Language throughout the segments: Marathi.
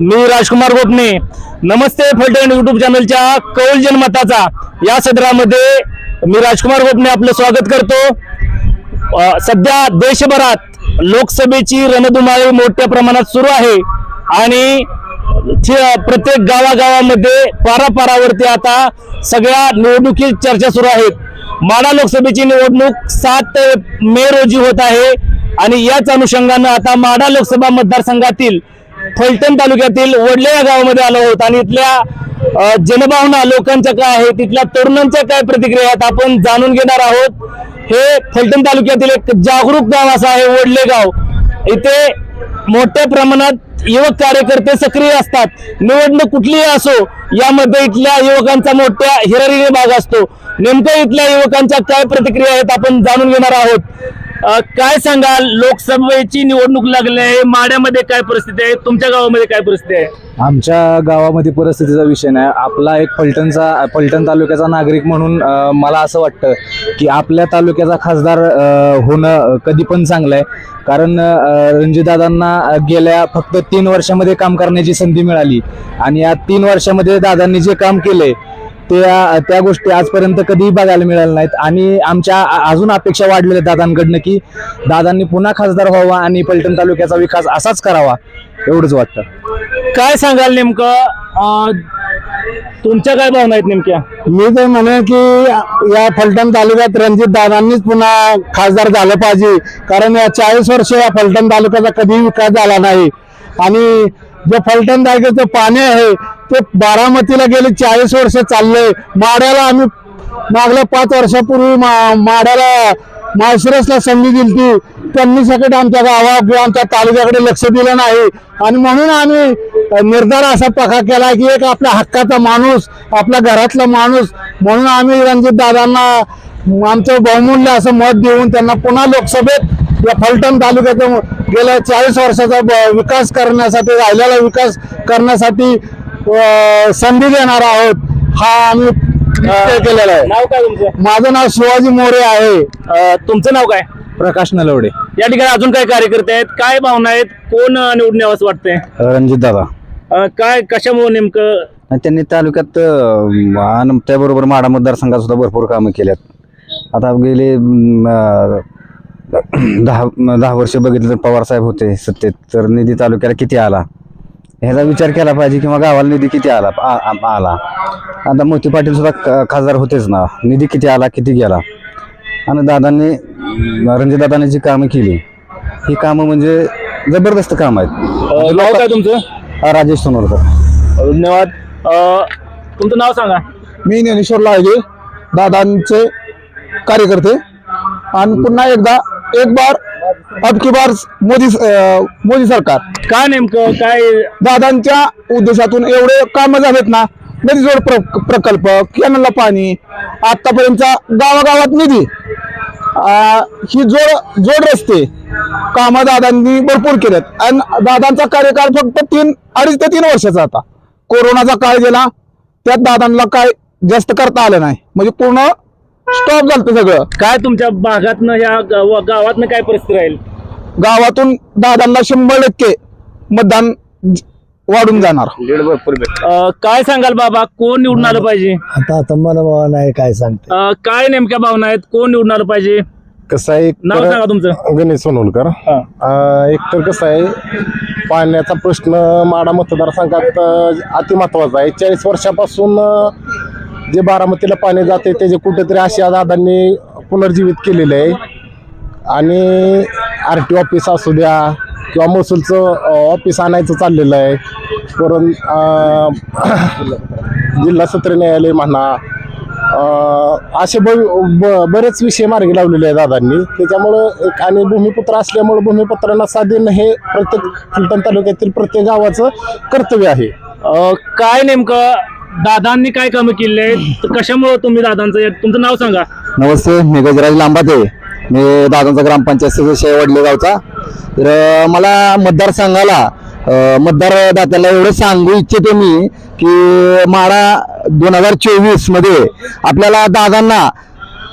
मी राजकुमार गोपने. नमस्ते फलटण युट्यूब चॅनलच्या कौल जनमताचा. या सदरामध्ये मी राजकुमार गोपने आपलं स्वागत करतो. सध्या देशभरात लोकसभेची रणधुमाळी मोठ्या प्रमाणात सुरू आहे. आणि प्रत्येक गावागावामध्ये पारापारावरती आता सगळ्या निवडणुकी चर्चा सुरू आहेत. माडा लोकसभेची निवडणूक सात मे रोजी होत आहे. आणि याच अनुषंगानं आता माडा लोकसभा मतदारसंघातील फलटण तालुक्यातील वडले या गावामध्ये आलो आहोत आणि इथल्या जनभावना लोकांच्या काय आहे तिथल्या तरुणांच्या काय प्रतिक्रिया आहेत आपण जाणून घेणार आहोत. हे फलटण तालुक्यातील एक जागरूक गाव असं आहे वडले गाव. इथे मोठ्या प्रमाणात युवक कार्यकर्ते सक्रिय असतात. निवडणूक कुठलीही असो यामध्ये इथल्या युवकांचा मोठ्या हिरारीने भाग असतो. नेमकं इथल्या युवकांच्या काय प्रतिक्रिया आहेत आपण जाणून घेणार आहोत. काय सांगाल? लोकसभेची निवडणूक लागली आहे. माड्यामध्ये काय परिस्थिती आहे? तुमच्या गावामध्ये काय परिस्थिती आहे? आमच्या गावामध्ये परिस्थितीचा विषय नाही. आपला एक फलटणचा फलटण तालुक्याचा नागरिक म्हणून अ, मला असं वाटतं की आपल्या तालुक्याचा खासदार अ, होणं कधी पण चांगलं आहे. कारण रणजितदादांना गेल्या फक्त तीन वर्षामध्ये काम करण्याची संधी मिळाली. आणि या तीन वर्षामध्ये दादांनी जे काम केलंय त्या त्या गोष्टी आजपर्यंत कधीही बघायला मिळाल्या नाहीत. आणि आमच्या अजून अपेक्षा वाढलेल्या दादांकडनं की दादांनी पुन्हा खासदार व्हावा आणि फलटण तालुक्याचा विकास असाच करावा एवढंच वाटतं. काय सांगाल नेमकं? अ, तुमच्या काय भावना आहेत नेमक्या? मी तर म्हणेन की या फलटण तालुक्यात रणजित दादांनीच पुन्हा खासदार झालं पाहिजे. कारण या चाळीस वर्ष या फलटण तालुक्याचा कधीही विकास झाला नाही. आणि जे फलटण तालुक्याचं पाणी आहे ते बारामतीला गेले चाळीस वर्ष चाललंय. माड्याला आम्ही मागल्या पाच वर्षापूर्वी मा- माड्याला माळशिरसला संधी दिली त्यांनी सगळं आमच्या गावा किंवा आमच्या तालुक्याकडे लक्ष दिलं नाही. आणि म्हणून आम्ही निर्धार असा पका केला की एक आपल्या हक्काचा माणूस आपल्या घरातला माणूस म्हणून आम्ही रणजित दादांना आमचं बहुमूल्य असं मत देऊन त्यांना पुन्हा लोकसभेत या फलटण तालुक्यातून गेल्या चाळीस वर्षाचा ब- विकास करण्यासाठी राहिलेला विकास करण्यासाठी संधी देणार आहोत. हा आम्ही निश्चय केलेला आहे. नाव काय तुमचं? माझं नाव शिवाजी मोरे आहे. अ, तुमचं नाव काय? प्रकाश नलवडे. या ठिकाणी अजून काय कार्यकर्ते आहेत? काय भावना आहेत? कोण अ, निवडून यावं असं वाटतंय? रणजित दादा. अ, काय कशामुळे नेमकं? आणि त्यांनी तालुक्यात अं, आणि त्याबरोबर माडा मतदारसंघात सुद्धा भरपूर कामं केल्यात. आता गेले अं, दहा दहा वर्ष बघितलं तर पवार साहेब होते सत्तेत. तर निधी तालुक्याला किती आला? ह्याचा विचार केला पाहिजे किंवा गावाला निधी किती आला आ- आ- आला. आता मोती पाटील सुद्धा ख- खासदार होतेच ना. निधी किती आला किती गेला. आणि दादांनी रणजित दादांनी जी कामं केली ही कामं म्हणजे जबरदस्त काम आहेत. अ, नाव काय तुमचं? हा, राजेश सोनवलकर धन्यवाद. अ, तुमचं नाव सांगा. मी ज्ञानेश्वर लाळगे दादांचे कार्यकर्ते. आणि पुन्हा एकदा एक बार अब की बार मोदी मोदी सरकार. काय नेमकं काय दादांच्या उद्देशातून एवढे काम झालेत ना नदीजोड प्र प्रकल्प कॅनलला पाणी आतापर्यंतचा गावागावात निधी. अं, ही जोड जोड रस्ते कामं दादांनी भरपूर केलेत. आणि दादांचा कार्यकाळ फक्त तीन अडीच ते तीन वर्षाचा होता. कोरोनाचा काळ गेला त्यात दादांना काय जास्त करता आलं नाही. म्हणजे पूर्ण स्टॉप झालं सगळं. काय तुमच्या भागातनं या गावा- गावातनं काय परिस्थिती राहील? गावातून दादांना शंभर टक्के मतदान वाढून जाणार. अ, काय सांगाल बाबा? कोण निवडून आलं पाहिजे? आता आता मला बाबा नाही काय सांगते. अ, काय नेमक्या भावना आहेत? कोण निवडून आलं पाहिजे? कसं आहे नाव सांगा तुमचं. गणेश सोनवलकर हा. अं, एक तर कसं आहे पाण्याचा प्रश्न माडा मतदारसंघात अं, अति महत्त्वाचा आहे. चाळीस वर्षापासून अं, जे बारामतीला पाणी जाते त्याचे कुठेतरी अशा दादांनी पुनर्जीवित केलेलं आहे. आणि आर टी ऑफिस असू द्या किंवा महसूलचं ऑफिस आणायचं चाललेलं आहे. परत जिल्हा सत्र न्यायालय म्हणा असे ब ब- बरेच विषय मार्गी लावलेले आहेत दादांनी. त्याच्यामुळं एक आणि भूमिपुत्र असल्यामुळं भूमिपुत्रांना साथ देणं हे प्रत्येक फलटण तालुक्यातील प्रत्येक गावाचं कर्तव्य आहे. काय नेमकं दादांनी काय कामं केले आहेत? कशामुळे तुम्ही दादांचं तुमचं नाव सांगा. नमस्ते मी गजराज लांबाते. मी दादांचा ग्रामपंचायत सदस्य आहे वडले गावचा. तर अं, मला मतदारसंघाला अं, मतदारदात्याला एवढं सांगू इच्छितो मी की माडा दोन हजार चोवीसमध्ये आपल्याला दादांना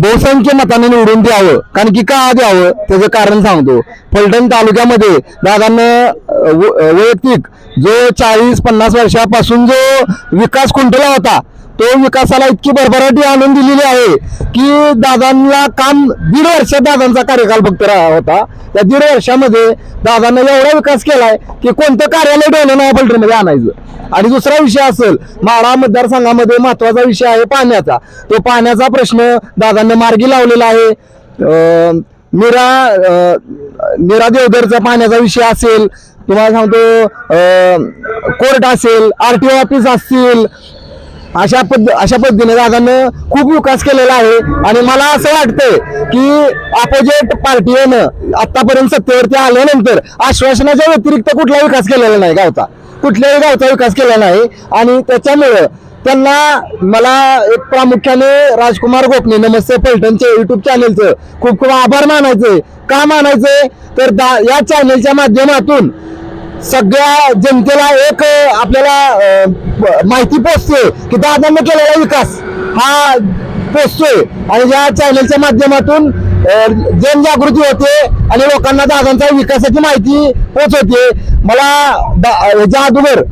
बहुसंख्य मताने निवडून द्यावं. कारण की का द्यावं? त्याचं कारण सांगतो. फलटण तालुक्यामध्ये दादांना व- वैयक्तिक जो चाळीस पन्नास वर्षापासून जो विकास खुंटला होता तो विकासाला इतकी भरभराटी आणून दिलेली आहे की दादांना काम दीड वर्ष दादांचा कार्यकाल फक्त होता. त्या दीड वर्षामध्ये दादांना एवढा विकास केलाय की कोणतं कार्यालय डोलं नाही फलटणमध्ये आणायचं. आणि दुसरा विषय असेल माळा मतदारसंघामध्ये महत्त्वाचा विषय आहे पाण्याचा. तो पाण्याचा प्रश्न दादांना मार्गी लावलेला आहे. मीरा निरा निरा देवधरचा पाण्याचा विषय असेल तुम्हाला सांगतो कोर्ट असेल आर टी ओ ऑफिस असतील अशा पद्ध अशा पद्धतीने दादानं खूप विकास केलेला आहे. आणि मला असं वाटतंय की अपोजिट पार्टीनं आतापर्यंत सत्तेवरती आल्यानंतर आश्वासनाच्या व्यतिरिक्त कुठला विकास केलेला नाही गावचा. कुठल्याही गावचा विकास केला नाही. आणि त्याच्यामुळं त्यांना मला एक प्रामुख्याने राजकुमार गोपने नमस्ते फलटणचे युट्यूब चॅनेलचं खूप खूप आभार मानायचे का मानायचे तर दा या चॅनेलच्या माध्यमातून सगळ्या जनतेला एक आपल्याला माहिती पोचते की दादांनी केलेला विकास हा पोचतोय. आणि या चॅनलच्या माध्यमातून जनजागृती होते आणि लोकांना दादांच्या विकासाची माहिती पोचवते. मला ह्याच्या अगोदर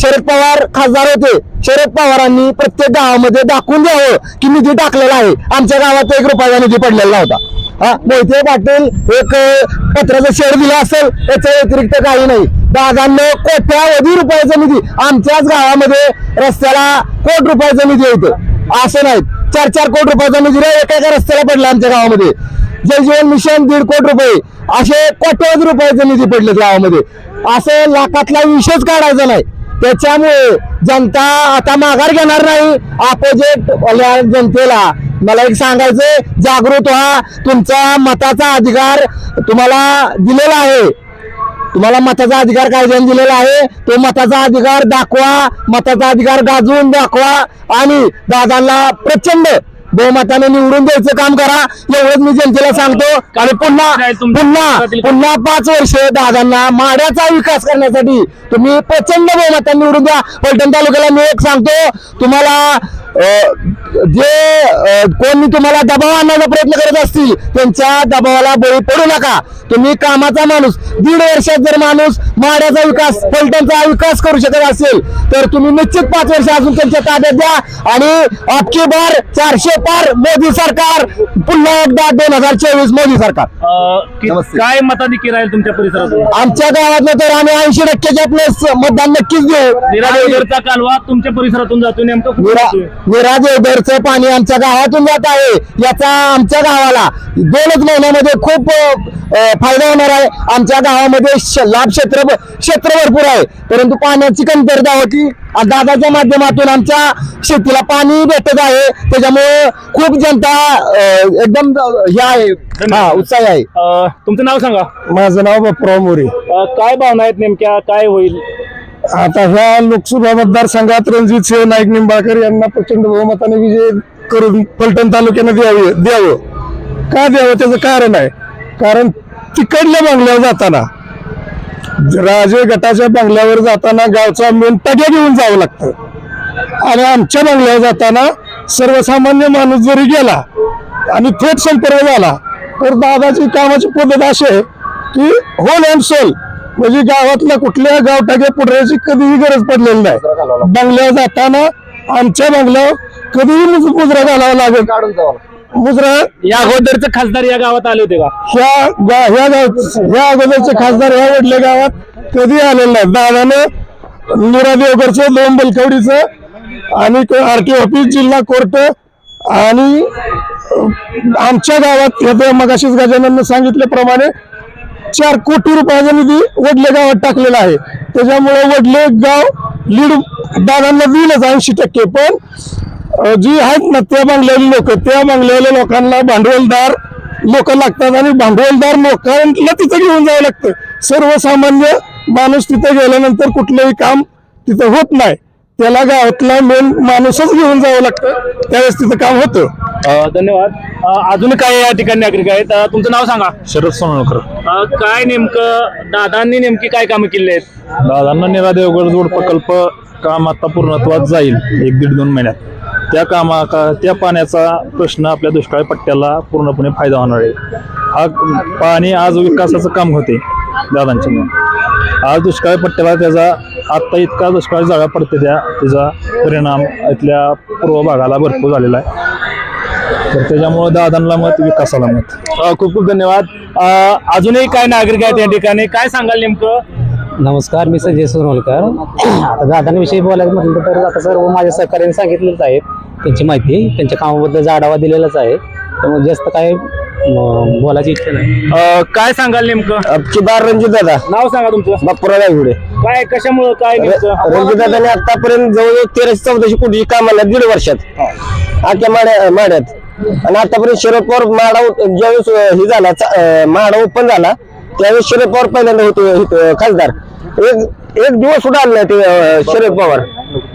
शरद पवार खासदार होते. शरद पवारांनी प्रत्येक गावामध्ये दाखवून द्यावं की निधी टाकलेला आहे. आमच्या गावात एक रुपयाचा निधी पडलेला होता हा मोहिते पाटील एक अ, पत्राचं शेअर दिलं असेल त्याच्या व्यतिरिक्त काही नाही. दादांना कोट्यावधी रुपयाचा निधी आमच्याच गावामध्ये रस्त्याला कोट रुपयाचा निधी येतं असं नाही. चार चार कोटी रुपयाचा निधी एका एका रस्त्याला पडला आमच्या गावामध्ये. जल जीवन मिशन दीड कोटी रुपये. असे कोट्यावधी रुपयाचा निधी पडले गावामध्ये. असं लाखातला विषयच काढायचा नाही. त्याच्यामुळे जनता आता माघार घेणार नाही. अपोजिट जनतेला. मला एक सांगायचं जागृत व्हा. तुमचा मताचा अधिकार तुम्हाला दिलेला आहे. तुम्हाला मताचा अधिकार कायद्याने दिलेला आहे. तो मताचा अधिकार दाखवा. मताचा अधिकार गाजवून दाखवा. आणि दादांना प्रचंड बहुमताने निवडून द्यायचं काम करा. एवढंच मी जनतेला सांगतो. आणि पुन्हा पुन्हा पुन्हा पाच वर्ष दादांना माड्याचा विकास करण्यासाठी तुम्ही प्रचंड बहुमताने निवडून द्या. पलटण तालुक्याला मी एक सांगतो. तुम्हाला जे कोणी तुम्हाला दबाव आणण्याचा प्रयत्न करत असतील त्यांच्या दबावाला बळी पडू नका. तुम्ही कामाचा माणूस दीड वर्षात जर माणूस माड्याचा विकास फलटणचा विकास करू शकत असेल तर तुम्ही निश्चित पाच वर्ष अजून त्यांच्या ताब्यात द्या आणि अबकी बार चारशे पार मोदी सरकार पुन्हा एकदा दोन हजार चोवीस मोदी सरकार. काय मताधिकी राहील तुमच्या परिसरातून? आमच्या गावातलं तर आम्ही ऐंशी टक्क्याच्या प्लस मतदान नक्कीच देऊ. कालवा तुमच्या परिसरातून जातो नेमकं जातोय? निरादेवधरचं पाणी आमच्या गावातून जात आहे. याचा आमच्या गावाला दोनच महिन्यामध्ये खूप फायदा होणार आहे. आमच्या गावामध्ये लाभ क्षेत्र क्षेत्र भरपूर आहे. परंतु पाण्याची कमतरता होती. दादाच्या माध्यमातून आमच्या शेतीला पाणी भेटत आहे. त्याच्यामुळे खूप जनता एकदम हे आहे. हा उत्साही आहे. तुमचं नाव सांगा. माझं नाव बापराव मोरे. काय भावना आहेत नेमक्या? काय होईल? आता ह्या लोकसभा मतदारसंघात रणजित सिंह नाईक निंबाळकर यांना प्रचंड बहुमताने विजय करून फलटण तालुक्यानं द्यावं द्यावं. का द्यावं? त्याचं कारण आहे. कारण तिकडल्या बंगल्यावर जाताना राजे गटाच्या बंगल्यावर जाताना गावचा मेन टग्या घेऊन जावं लागतं. आणि आमच्या बंगल्यावर जाताना सर्वसामान्य माणूस जरी गेला आणि थेट संपर्क झाला तर दादाची कामाची पद्धत अशी आहे की होल अँड सोल म्हणजे गावातल्या कुठल्या गावटाक्या पुढऱ्याची कधीही गरज पडलेली नाही. बंगल्यावर जाताना आमच्या बंगल्यावर कधीही मुज- मुजरा घालावा लागेल. मुजरा या अगोदरचे खासदार या गावात आले होते का? ह्या गा- ह्या गाव ह्या अगोदरचे खासदार ह्या वडल्या गावात कधी आलेले नाही दादानं निरा देवगडचं दोन बलकवडीचं आणि आरटी ऑफिस जिल्हा कोर्ट आणि अं, आमच्या गावात हे मगाशीच गजानन सांगितल्याप्रमाणे चार कोटी रुपयाचा निधी वडले गावात टाकलेला आहे. त्याच्यामुळे वडले गाव लीड दादांना दिलंच ऐंशी टक्के. पण जी आहेत ना त्या बांगलेली लोक त्या बांगलेल्या लोकांना भांडवलदार लोक लागतात आणि भांडवलदार लोकांना तिथं घेऊन जावं लागतं. सर्वसामान्य माणूस तिथं गेल्यानंतर कुठलंही काम तिथं होत नाही. त्याला गावातला मेन माणूसच घेऊन जावं लागतं. त्यावेळेस तिथं काम होतं. अं, धन्यवाद. अं, अजून काय या ठिकाणी नागरिक आहेत? अं, तुमचं नाव सांगा. शरद सोनवकर अं, काय नेमकं दादांनी नेमकी काय कामं केली आहेत? दादांना निरा देवगड जोड प्रकल्प काम आता पूर्णत्वात जाईल एक दीड दोन महिन्यात. त्या कामा का त्या पाण्याचा प्रश्न आपल्या दुष्काळी पट्ट्याला पूर्णपणे फायदा होणार आहे. हा पाणी आज विकासाचं काम होते. दादांच्या आज दुष्काळी पट्ट्याला त्याचा आत्ता इतका दुष्काळी जागा पडते त्या त्याचा परिणाम इथल्या पूर्व भागाला भरपूर झालेला आहे. तर त्याच्यामुळं दादांना मत विकासाला मत. खूप खूप धन्यवाद. अ, अजूनही काय नागरिक आहेत या ठिकाणी? काय सांगाल नेमकं? नमस्कार मी संजय सोनवलकर आता दादांविषयी बोलायचं म्हटलं तर आता सर्व माझ्या सहकार्याने सांगितलेलंच आहे. त्यांची माहिती त्यांच्या कामाबद्दल आढावा दिलेलाच आहे. त्यामुळे जास्त काय बोलायची इच्छा नाही. अ, काय सांगाल नेमकं? किदार रणजित दादा. नाव सांगा तुमचं. बाप्पुरा गायगुडे काय कशामुळं काय नेमकं? रणजित दादाने आतापर्यंत जवळजवळ तेराशे चौदाशे कोटी कामाला दीड वर्षात. आख्या माड्या माड्यात. आणि आतापर्यंत शरद पवार माडा उत- ज्यावेळेस अं, हे झाला चा- अं, माडा ओपन झाला त्यावेळेस शरद पवार पहिल्यांदा होते इथं खासदार. एक एक दिवस सुद्धा आले नाही ते अं, शरद पवार?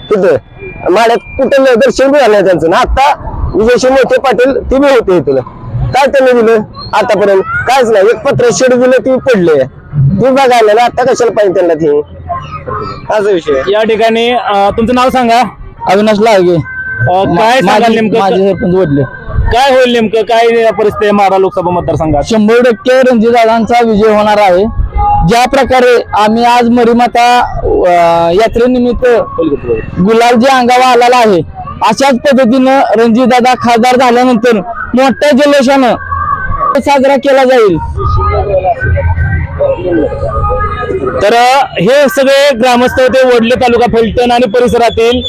तिथं. माड्यात कुठं दर्शन बी झालं नाही त्यांचं. ना आता विजयशी मोठे पाटील ते बी होते इथं काय त्यांनी दिलं? आतापर्यंत कायच नाही. एक पत्र शेड दिलं ती पडले. ती बघायला आता कशाला पाहिजे त्यांना ते? असा विषय. या ठिकाणी अ, तुमचं नाव सांगा. अविनाश लागे अ, काय सांगाल नेमकं? सरपंच वडले. काय होईल नेमकं? काय परिस्थिती आहे माडा लोकसभा मतदारसंघात? शंभर टक्के रणजितदादांचा विजय होणार आहे. ज्या प्रकारे आम्ही आज मरीमाता अं, यात्रेनिमित्त गुलाल जे अंगावा आलेला आहे. अशाच पद्धतीनं रणजितदादा खासदार झाल्यानंतर मोठ्या जल्लोषानं साजरा केला जाईल. तर हे सगळे ग्रामस्थ होते वडले तालुका फलटण आणि परिसरातील.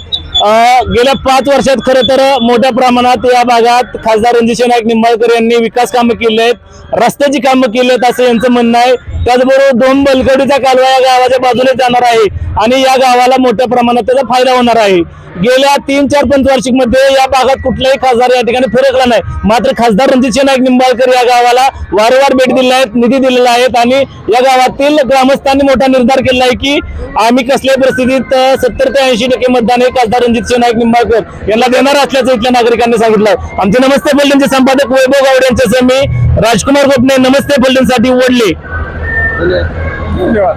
गेल्या पाच वर्षात खरं तर मोठ्या प्रमाणात या भागात खासदार रणजित नाईक निंबाळकर यांनी विकास कामं केली आहेत रस्त्याची कामं केली आहेत असं यांचं म्हणणं आहे. त्याचबरोबर दोन बलगडीचा कालवा या गावाच्या बाजूने जाणार आहे आणि या गावाला मोठ्या प्रमाणात त्याचा फायदा होणार आहे. गेल्या तीन चार पंचवार्षिकमध्ये या भागात कुठलाही खासदार या ठिकाणी फिरकला नाही. मात्र खासदार रणजित नाईक निंबाळकर या गावाला वारंवार भेट दिले आहेत निधी दिलेला आहेत आणि या गावातील ग्रामस्थांनी मोठा निर्धार केला आहे की आम्ही कसल्याही परिस्थितीत सत्तर ते ऐंशी टक्के मतदान हे खासदार रणजित नाईक निंबाळकर यांना देणार असल्याचं इथल्या नागरिकांनी सांगितलं आमचे नमस्ते फलटणचे संपादक वैभव गावडे यांच्यासह मी राजकुमार गोपने नमस्ते फलटणसाठी ओढले धन्यवाद.